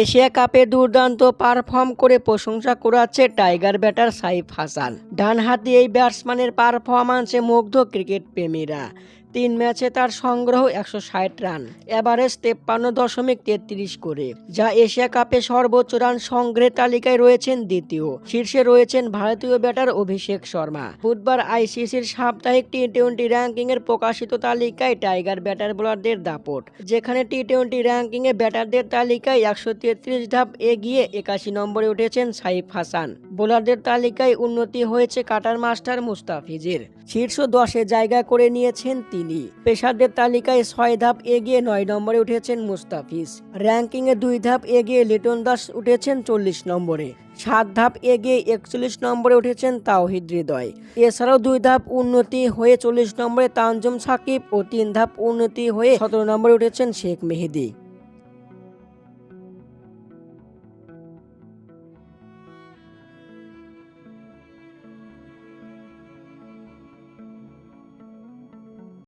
Asia কাপে দুর্দান্ত perform করে প্রশংসা করাচ্ছে টাইগার ব্যাটার সাইফ হাসান। ডানহাতি এই ব্যাটসম্যানের পারফরমান্সে মুগ্ধ ক্রিকেট প্রেমীরা তিন ম্যাচে তার সংগ্রহ একশো ষাট রান এভারেজ তেপ্পান্ন দশমিক তেত্রিশ করে, যা এশিয়া কাপে সর্বোচ্চ রান সংগ্রহের তালিকায় রয়েছেন দ্বিতীয়। শীর্ষে রয়েছেন ভারতীয় ব্যাটার অভিষেক শর্মা। বুধবার আইসিসির সাপ্তাহিক টি টোয়েন্টি র্যাঙ্কিং এর প্রকাশিত তালিকায় টাইগার ব্যাটার বোলারদের দাপট, যেখানে টি টোয়েন্টি র্যাঙ্কিং এ ব্যাটারদের তালিকায় একশো তেত্রিশ ধাপ এগিয়ে একাশি নম্বরে উঠেছেন সাইফ হাসান। বোলারদের তালিকায় উন্নতি হয়েছে কাটার মাস্টার মুস্তাফিজের। শীর্ষ দশে জায়গা করে নিয়েছেন তিনি। পেশারদের তালিকায় ছয় ধাপ এগিয়ে নয় নম্বরে উঠেছেন মুস্তাফিজ। র্যাঙ্কিংয়ে দুই ধাপ এগিয়ে লিটন দাস উঠেছেন চল্লিশ নম্বরে। সাত ধাপ এগিয়ে একচল্লিশ নম্বরে উঠেছেন তাওহিদ হৃদয়। এছাড়াও দুই ধাপ উন্নতি হয়ে চল্লিশ নম্বরে তানজুম সাকিব ও তিন ধাপ উন্নতি হয়ে সতেরো নম্বরে উঠেছেন শেখ মেহেদি।